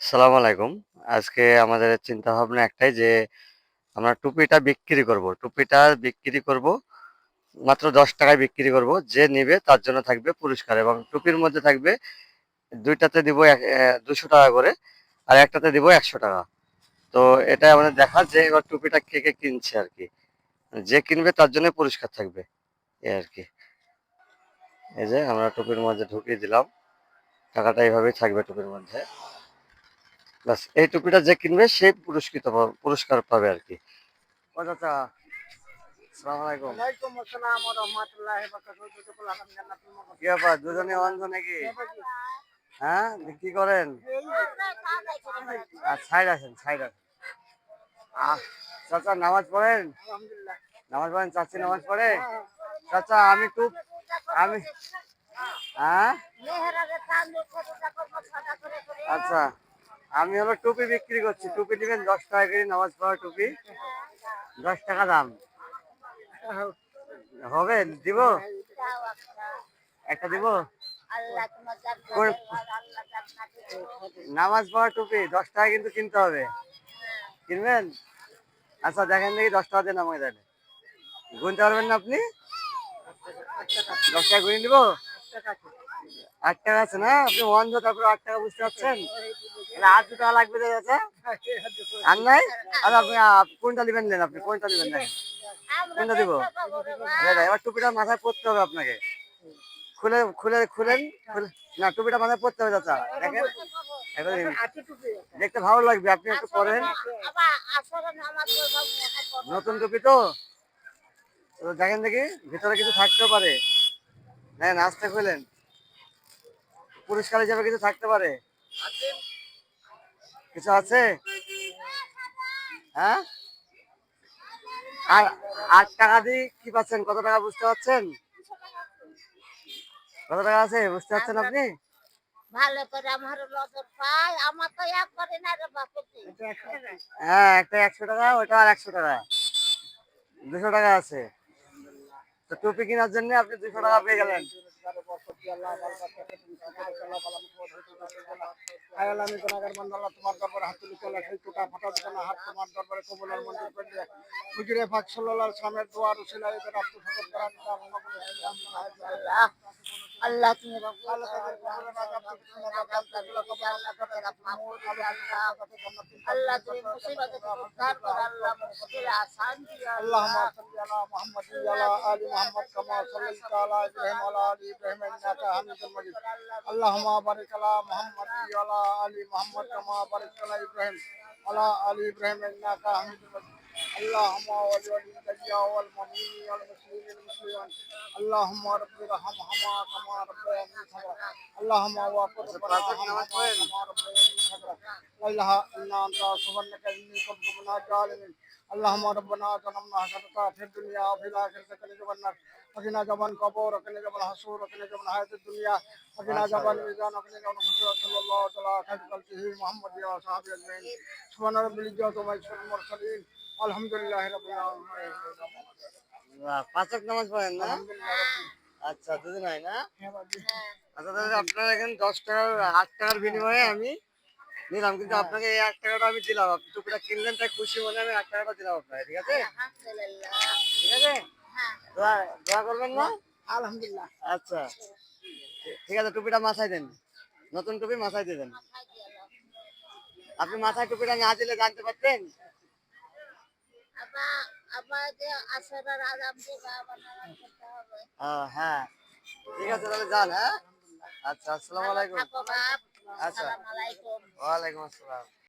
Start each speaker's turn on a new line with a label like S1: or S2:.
S1: সালাম আলাইকুম। আজকে আমাদের চিন্তা ভাবনা একটাই যে, আমরা টুপিটা বিক্রি করব। টুপিটা বিক্রি করব, মাত্র দশ টাকায় বিক্রি করব। যে নেবে তার জন্য থাকবে পুরস্কার এবং টুপির মধ্যে থাকবে দুইটাতে দিব দুশো টাকা করে আর একটাতে দিব একশো টাকা। তো এটা আমাদের দেখা যে, এবার টুপিটা কে কে কিনছে আর কি। যে কিনবে তার জন্য পুরস্কার থাকবে এই আর কি। এই যে আমরা টুপির মধ্যে ঢুকিয়ে দিলাম। টাকাটা এইভাবেই থাকবে টুপির মধ্যে। ব্যাস এই টুপিটা যে কিনবে সে পুরস্কৃত পুরস্কার পাবে আর কি। চাচা দুজনে অন্ধ নাকি হ্যাঁ কি করেন? সাইড আছেন সাইড আছেন আহ চাচা নামাজ পড়েন? নামাজ পড়েন চাচি নামাজ পড়ে? চাচা আমি টুপ আমি হ্যাঁ? আচ্ছা আমি হলো টুপি বিক্রি করছি। টুপি নেবেন দশ টাকা করে নামাজ পড়া টুপি। দশ টাকা দাম। হবে? দিব? একটা দিব? নামাজ পড়া টুপি, দশ টাকা কিন্তু কিনতে হবে। কিনবেন? আচ্ছা দেখেন দেখি দশ টাকা দিয়ে নামাই তাহলে গুনতে পারবেন না আপনি? দশ টাকা গুনে দিব আট টাকা আছে না? আপনি অন্ধ তারপরে আট টাকা বুঝতে পারছেন? আট দু টাকা লাগবে চাচা আর নাই? আর আপনি কোনটা নেবেন নেন আপনি? কোনটা নেবেন নেন? কোনটা দিব? এবার টুপিটা মাথায় পরতে হবে আপনাকে। খুলে খুলে, খুলেন না, টুপিটা মাথায় পরতে হবে, চাচা। দেখেন? দেখতে ভালো লাগবে। আপনি একটু পরেন। নতুন টুপি তো দেখেন দেখি, ভিতরে কিছু থাকতেও পারে। হ্যাঁ নাচতে খুলেন। পুরস্কার হিসাবে কিছু থাকতে পারে? কিছু আছে? হ্যাঁ? আর আট টাকা দিয়ে কি পাচ্ছেন? কত টাকা বুঝতে পারছেন? কত টাকা আছে? বুঝতে পারছেন আপনি?
S2: ভালো করে আমার নজর পাই আমার তো এক করে না রে বাপে
S1: হ্যাঁ একটা একশো টাকা ওটা আর একশো টাকা। দুশো টাকা আছে। টুপি কেনার জন্য আপনি দুশো টাকা পেয়ে গেলেন।
S3: আমি তোমার দরবারে হাত তুলি চলে ফাটা হাত তোমার দরবারে কবুলের মন্দির করে দিয়ে হুজুরে পাক সাল্লাল্লাহু আলাইহি সালামের দোয়া রসিলা এদের আত্মসমর্পণ করার
S2: আল্লাহ আল্লাহ তুমি আল্লাহ তুমি মুসিবত উদ্ধার কর আল্লাহ মুশকিল আসান দিও
S3: اللهم
S2: আল্লাহ
S3: صل على محمد وعلى ال محمد كما صليت على ابراهيم وعلى ال ابراهيم انك حميد مجيد اللهم بارك على محمد وعلى ال محمد كما باركت على ابراهيم وعلى ال ابراهيم انك حميد مجيد اللهم ول ولي والمؤمنين والمسلمين المسلمين اللهم رب ارحمهما كما ربياني صغيرا اللهم وقر ربنا كما ربياني صغيرا لا اله الا أنت سبحانك إني كنت من الظالمين. اللهم ربنا ظلمنا حسنتا في الدنيا وفي وقنا عذاب النار وقنا عذاب القبور وقنا عذاب الحشور وقنا عذاب الحياة الدنيا. وقنا عذاب الميزان وقنا عذاب الخسران صلى الله تعالى خير خلقه محمد وصحبه أجمعين. سبحان رب وما يصفون المرسلين
S1: আলহামদুলিল্লাহ পাঁচক নামাজ পড়েন না? আচ্ছা দুদিন হয় না? আচ্ছা দাদা আপনার এখানে দশ টাকার আট টাকার বিনিময়ে আমি নিলাম কিন্তু আপনাকে এই আট টাকাটা আমি দিলাম আপনি টুকুটা কিনলেন তাই খুশি মনে আমি আট টাকাটা দিলাম আপনাকে ঠিক আছে? ঠিক আছে? দোয়া করবেন না?
S3: আলহামদুলিল্লাহ।
S1: আচ্ছা। ঠিক আছে টুপিটা মাথায় দেন। নতুন টুপি মাথায় দিয়ে দেন। আপনি মাথায় টুপিটা না দিলে জানতে পারতেন?
S2: হবে।
S1: হ্যাঁ। ঠিক আছে তাহলে যান হ্যাঁ? আচ্ছা আসসালামু আলাইকুম। আচ্ছা
S2: আলাইকুম।
S1: ওয়ালাইকুম আসসালাম।